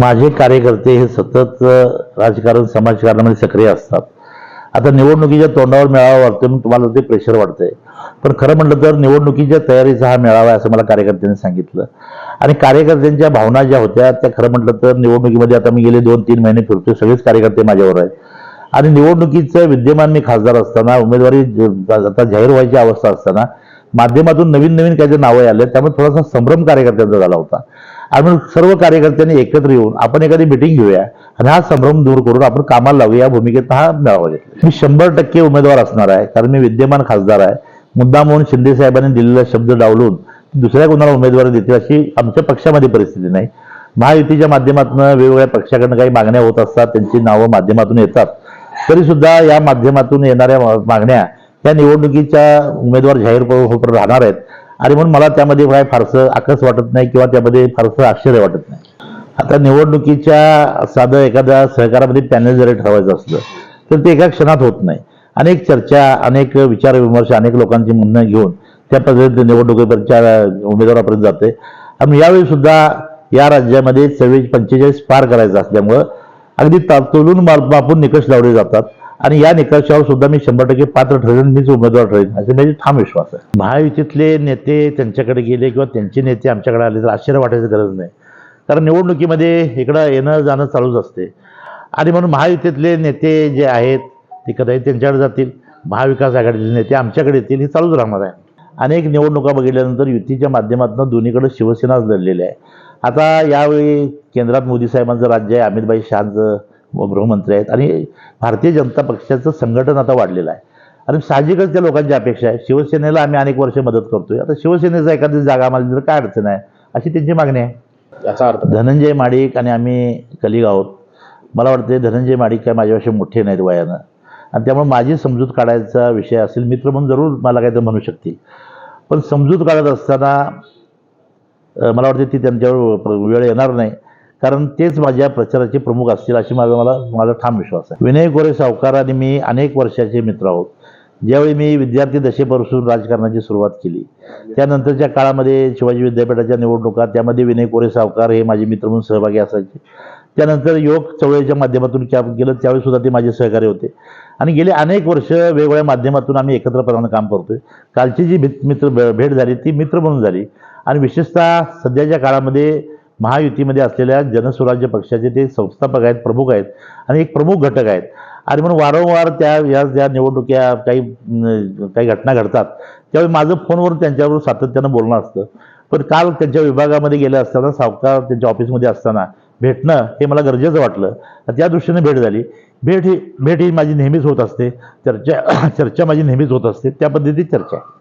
माझे कार्यकर्ते हे सतत राजकारण समाजकारणामध्ये सक्रिय असतात. आता निवडणुकीच्या तोंडावर मेळावा वाटतो म्हणून तुम्हाला ते प्रेशर वाटतंय पण खरं म्हटलं तर निवडणुकीच्या तयारीचा हा मेळावा आहे असं मला कार्यकर्त्यांनी सांगितलं. आणि कार्यकर्त्यांच्या भावना ज्या होत्या त्या खरं म्हटलं तर निवडणुकीमध्ये आता मी गेले दोन तीन महिने फिरतोय. सगळेच कार्यकर्ते माझ्यावर आहेत. आणि निवडणुकीचं विद्यमान मी खासदार असताना उमेदवारी आता जाहीर व्हायची अवस्था असताना माध्यमातून नवीन नवीन काही नावं आले त्यामुळे थोडासा संभ्रम कार्यकर्त्यांचा झाला होता. आणि म्हणून सर्व कार्यकर्त्यांनी एकत्र येऊन आपण एखादी मिटिंग घेऊया आणि हा संभ्रम दूर करून आपण कामाला लावूया या भूमिकेत हा मेळावा घेतला मी शंभर टक्के उमेदवार असणार आहे कारण मी विद्यमान खासदार आहे. मुद्दा म्हणून शिंदे साहेबांनी दिलेला शब्द डावलून दुसऱ्या कोणाला उमेदवारी देतील अशी आमच्या पक्षामध्ये परिस्थिती नाही. महायुतीच्या माध्यमातून वेगवेगळ्या पक्षाकडनं काही मागण्या होत असतात त्यांची नावं माध्यमातून येतात. तरी सुद्धा या माध्यमातून येणाऱ्या मा- मागण्या या निवडणुकीच्या उमेदवार जाहीर प- होत राहणार आहेत. आणि म्हणून मला त्यामध्ये काय फारसं आकस वाटत नाही किंवा त्यामध्ये फारसं आश्चर्य वाटत नाही. आता निवडणुकीच्या साधं एखाद्या सहकारामध्ये पॅनल जरी ठरवायचं असलं तर ते एका क्षणात होत नाही. अनेक चर्चा अनेक विचारविमर्श अनेक लोकांची म्हणणं घेऊन त्या पद्धतीने निवडणुकीपर्यंतच्या उमेदवारापर्यंत जाते. आणि यावेळी सुद्धा या राज्यामध्ये चव्वेचाळीस पंचेचाळीस पार करायचं असल्यामुळं अगदी तातोलून मापून निकष लावले जातात. आणि या निकषावर सुद्धा मी शंभर टक्के पात्र ठरेन मीच उमेदवार ठरेन असे माझे ठाम विश्वास आहे. महायुतीतले नेते त्यांच्याकडे गेले किंवा त्यांचे नेते आमच्याकडे आले तर आश्चर्य वाटायची गरज नाही. कारण निवडणुकीमध्ये इकडं येणं जाणं चालूच असते. आणि म्हणून महायुतीतले नेते जे आहेत ते कदाचित त्यांच्याकडे जातील. महाविकास आघाडीचे नेते आमच्याकडे येतील हे चालूच राहणार आहे. अनेक निवडणुका बघितल्यानंतर युतीच्या माध्यमातून दोन्हीकडे शिवसेनाच लढलेली आहे. आता यावेळी केंद्रात मोदी साहेबांचं राज्य आहे अमितभाई शहांचं गृहमंत्री आहेत. आणि भारतीय जनता पक्षाचं संघटन आता वाढलेलं आहे. आणि साहजिकच त्या लोकांची अपेक्षा आहे. शिवसेनेला आम्ही अनेक वर्ष मदत करतोय. आता शिवसेनेचा एखादी जागा आम्हाला दिली काय अडचण आहे? अशी त्यांची मागणी आहे. याचा अर्थ धनंजय माडिक आणि आम्ही कलिग आहोत मला वाटते धनंजय माडिक काय माझ्यापेक्षा मोठे नाहीत वयानं. आणि त्यामुळे माझी समजूत काढायचा विषय असेल मित्र म्हणून जरूर मला काहीतरी म्हणू शकतील. पण समजूत काढत असताना मला वाटते ती त्यांच्यावर वेळ येणार नाही. कारण तेच माझ्या प्रचाराचे प्रमुख असतील अशी माझा मला माझा ठाम विश्वास आहे. विनय गोरे सावकार आणि मी अनेक वर्षाचे मित्र आहोत. ज्यावेळी मी विद्यार्थी दशेपासून राजकारणाची सुरुवात केली त्यानंतरच्या काळामध्ये शिवाजी विद्यापीठाच्या निवडणुका त्यामध्ये विनय कोरे सावकार हे माझे मित्र म्हणून सहभागी असायचे. त्यानंतर योग चळवळीच्या माध्यमातून कॅम्प केलं त्यावेळी सुद्धा ते माझे सहकारी होते. आणि गेले अनेक वर्ष वेगवेगळ्या माध्यमातून आम्ही एकत्रपणानं काम करतोय. कालची जी भित मित्र भेट झाली ती मित्र म्हणून झाली. आणि विशेषतः सध्याच्या काळामध्ये महायुतीमध्ये असलेल्या जनस्वराज्य पक्षाचे ते संस्थापक आहेत प्रमुख आहेत आणि एक प्रमुख घटक आहेत. आणि म्हणून वारंवार त्या या ज्या निवडणुक्या काही काही घटना घडतात. त्यावेळी माझं फोनवर त्यांच्याबरोबर सातत्यानं बोलणं असतं. पण काल त्यांच्या विभागामध्ये गेले असताना सावकार त्यांच्या ऑफिसमध्ये असताना भेटणं हे मला गरजेचं वाटलं. त्या दृष्टीने भेट झाली. भेट ही भेट ही माझी नेहमीच होत असते. चर्चा चर्चा माझी नेहमीच होत असते. त्या पद्धतीत चर्चा. आहे